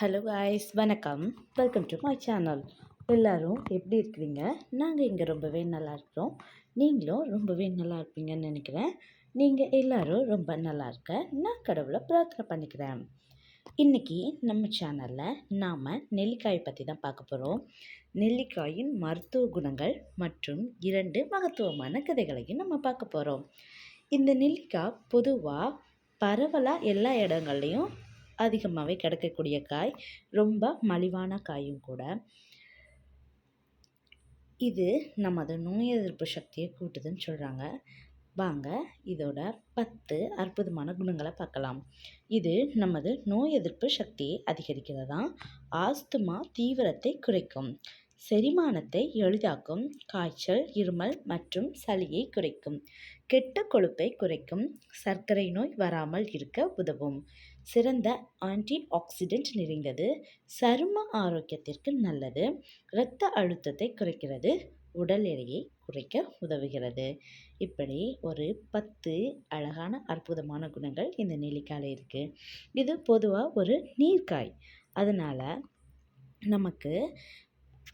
Hello ஐஸ் வணக்கம். Welcome to my channel எல்லோரும் எப்படி இருக்கிறீங்க? நாங்கள் இங்கே ரொம்பவே நல்லா இருக்கிறோம். நீங்களும் ரொம்பவே நல்லா இருப்பீங்கன்னு நினைக்கிறேன். நீங்கள் எல்லோரும் ரொம்ப நல்லா இருக்க நான் கடவுளை பிரார்த்தனை பண்ணிக்கிறேன். இன்றைக்கி நம்ம சேனலில் நாம் நெல்லிக்காயை பற்றி தான் பார்க்க போகிறோம் நெல்லிக்காயின் மருத்துவ குணங்கள் மற்றும் இரண்டு மகத்துவமான கதைகளையும் நம்ம பார்க்க போகிறோம் இந்த நெல்லிக்காய் பொதுவாக பரவலாக எல்லா இடங்கள்லையும் அதிகமாகவே கிடைக்கக்கூடிய காய் ரொம்ப மலிவான காயும் கூட. இது நமது நோய் எதிர்ப்பு சக்தியை கூட்டுதுன்னு சொல்கிறாங்க வாங்க இதோட பத்து அற்புதமான குணங்களை பார்க்கலாம். இது நமது நோய் எதிர்ப்பு சக்தியை அதிகரிக்கிறதா? ஆஸ்துமா தீவிரத்தை குறைக்கும். செரிமானத்தை எளிதாக்கும். காய்ச்சல் இருமல் மற்றும் சளியை குறைக்கும். கெட்ட கொழுப்பை குறைக்கும். சர்க்கரை நோய் வராமல் இருக்க உதவும். சிறந்த ஆன்டி ஆக்சிடென்ட் நிறைந்தது. சரும ஆரோக்கியத்திற்கு நல்லது. இரத்த அழுத்தத்தை குறைக்கிறது. உடல் எடையை குறைக்க உதவுகிறது. இப்படி ஒரு பத்து அழகான அற்புதமான குணங்கள் இந்த நெல்லிக்காயில் இருக்குது இது பொதுவாக ஒரு நீர்க்காய். அதனால் நமக்கு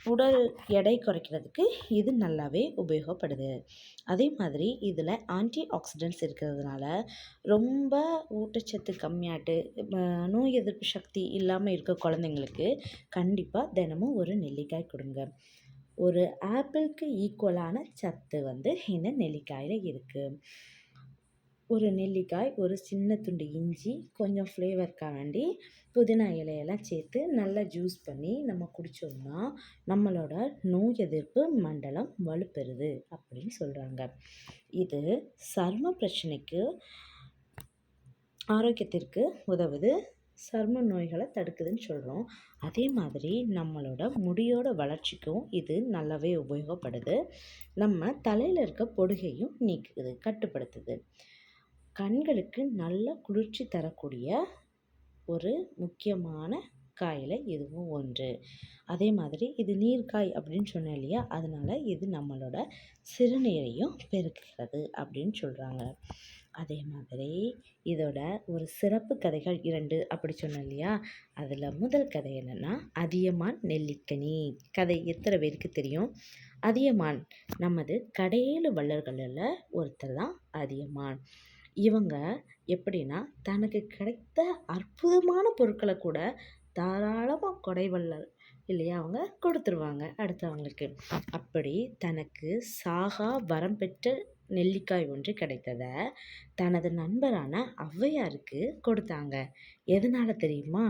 உடல் எடை குறைக்கிறதுக்கு இது நல்லாவே உபயோகப்படுது. அதே மாதிரி இதில் ஆன்டி ஆக்சிடென்ட்ஸ் இருக்கிறதுனால ரொம்ப ஊட்டச்சத்து கம்மியாட்டு நோய் எதிர்ப்பு சக்தி இல்லாமல் இருக்க குழந்தைங்களுக்கு கண்டிப்பாக தினமும் ஒரு நெல்லிக்காய் கொடுங்க. ஒரு ஆப்பிளுக்கு ஈக்குவலான சத்து வந்து இந்த நெல்லிக்காயில் இருக்குது ஒரு நெல்லிக்காய் ஒரு சின்ன துண்டு இஞ்சி கொஞ்சம் ஃப்ளேவருக்காக வேண்டி புதினா இலையெல்லாம் சேர்த்து நல்லா ஜூஸ் பண்ணி நம்ம குடித்தோம்னா நம்மளோட நோய் எதிர்ப்பு மண்டலம் வலுப்பெறுது அப்படின்னு சொல்கிறாங்க இது சர்ம பிரச்சனைக்கு ஆரோக்கியத்திற்கு உதவுது. சர்ம நோய்களை தடுக்குதுன்னு சொல்கிறோம் அதே மாதிரி நம்மளோட முடியோட வளர்ச்சிக்கும் இது நல்லாவே உபயோகப்படுது. நம்ம தலையில் இருக்க பொடுகையும் நீக்குது கட்டுப்படுத்துது. கண்களுக்கு நல்ல குளிர்ச்சி தரக்கூடிய ஒரு முக்கியமான காயில் இதுவும் ஒன்று. அதே மாதிரி இது நீர்க்காய் அப்படின்னு சொன்னேன் இல்லையா? அதனால் இது நம்மளோட சிறுநீரையும் பெருக்குகிறது அப்படின்னு சொல்கிறாங்க அதே மாதிரி இதோட ஒரு சிறப்பு கதைகள் இரண்டு அப்படி சொன்னேன் இல்லையா? அதில் முதல் கதை என்னென்னா அதியமான் நெல்லிக்கனி. கதை எத்தனை பேருக்கு தெரியும்? அதியமான் நமது கடையேழு வள்ளல்களில் ஒருத்தர் தான் அதியமான். இவங்க எப்படின்னா தனக்கு கிடைத்த அற்புதமான பொருட்களை கூட தாராளமாக கொடைவள்ளல் இல்லையா அவங்க கொடுத்துருவாங்க அடுத்தவங்களுக்கு. அப்படி தனக்கு சாகா வரம் பெற்ற நெல்லிக்காய் ஒன்று கிடைத்ததை தனது நண்பரான ஔவையாருக்கு கொடுத்தாங்க. எதனால தெரியுமா?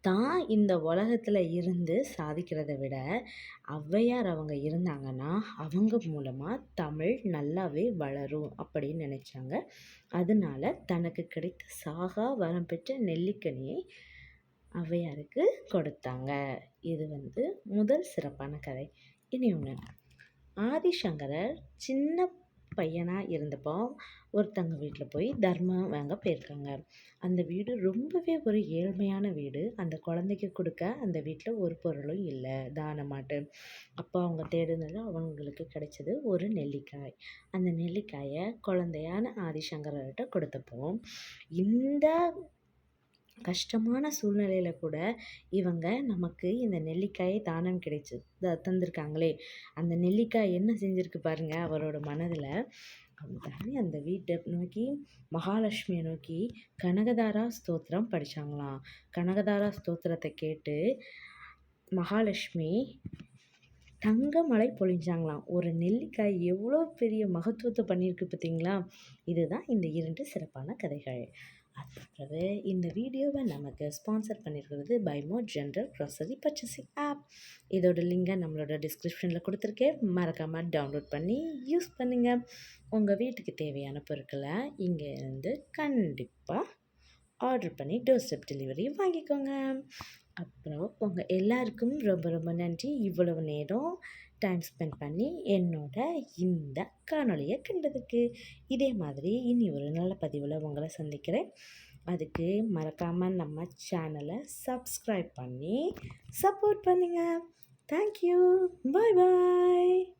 தான் இந்த உலகத்தில் இருந்து சாதிக்கிறத விட ஔவையார் அவங்க இருந்தாங்கன்னா அவங்க மூலமாக தமிழ் நல்லாவே வளரும் அப்படின்னு நினச்சாங்க. அதனால தனக்கு கிடைத்த சாகா வரம் பெற்ற நெல்லிக்கனியை ஔவையாருக்கு கொடுத்தாங்க. இது வந்து முதல் சிறப்பான கதை. இனி ஒன்று ஆதிசங்கரர் சின்ன பையனாக இருந்தப்போ ஒருத்தங்க வீட்டில் போய் தர்மம் வாங்க போயிருக்காங்க. அந்த வீடு ரொம்பவே ஒரு ஏழ்மையான வீடு. அந்த குழந்தைக்கு கொடுக்க அந்த வீட்டில் ஒரு பொருளும் இல்லை தானமாட்டு. அப்போ அவங்க தேடுனது அவங்களுக்கு கிடைச்சது ஒரு நெல்லிக்காய். அந்த நெல்லிக்காயை குழந்தையான ஆதிசங்கரர்கிட்ட கொடுத்தப்போ இந்த கஷ்டமான சூழ்நிலையில் கூட இவங்க நமக்கு இந்த நெல்லிக்காயை தானம் கிடைச்சி த தந்திருக்காங்களே. அந்த நெல்லிக்காய் என்ன செஞ்சுருக்கு பாருங்கள் அவரோட மனதில். தானே அந்த வீட்டை நோக்கி மகாலட்சுமியை நோக்கி கனகதாரா ஸ்தோத்திரம் படித்தாங்களாம் கனகதாரா ஸ்தோத்திரத்தை கேட்டு மகாலட்சுமி தங்கமலை பொழிஞ்சாங்களாம். ஒரு நெல்லிக்காய் எவ்வளோ பெரிய மகத்துவத்தை பண்ணியிருக்கு பார்த்தீங்களா இதுதான் இந்த இரண்டு சிறப்பான கதைகள். அது இந்த வீடியோவை நமக்கு ஸ்பான்சர் பண்ணியிருக்கிறது பைமோ ஜென்ரல் க்ராசரி பர்ச்சேசிங் ஆப் இதோட லிங்கை நம்மளோட டிஸ்கிரிப்ஷனில் கொடுத்துருக்கேன். மறக்காமல் டவுன்லோட் பண்ணி யூஸ் பண்ணுங்கள் உங்கள் வீட்டுக்கு தேவையான பொருட்களை இங்கேருந்து கண்டிப்பாக ஆர்டர் பண்ணி டோர் ஸ்டெப் டெலிவரி வாங்கிக்கோங்க. அப்புறம் உங்கள் எல்லாருக்கும் ரொம்ப ரொம்ப நன்றி. இவ்வளவு நேரம் டைம் ஸ்பெண்ட் பண்ணி என்னோட இந்த காணொலியை கண்டதுக்கு. இதே மாதிரி இனி ஒரு நல்ல பதிவில் உங்களை சந்திக்கிறேன். அதுக்கு மறக்காமல் நம்ம சேனலை சப்ஸ்கிரைப் பண்ணி சப்போர்ட் பண்ணுங்கள் தேங்க்யூ பாய் பாய்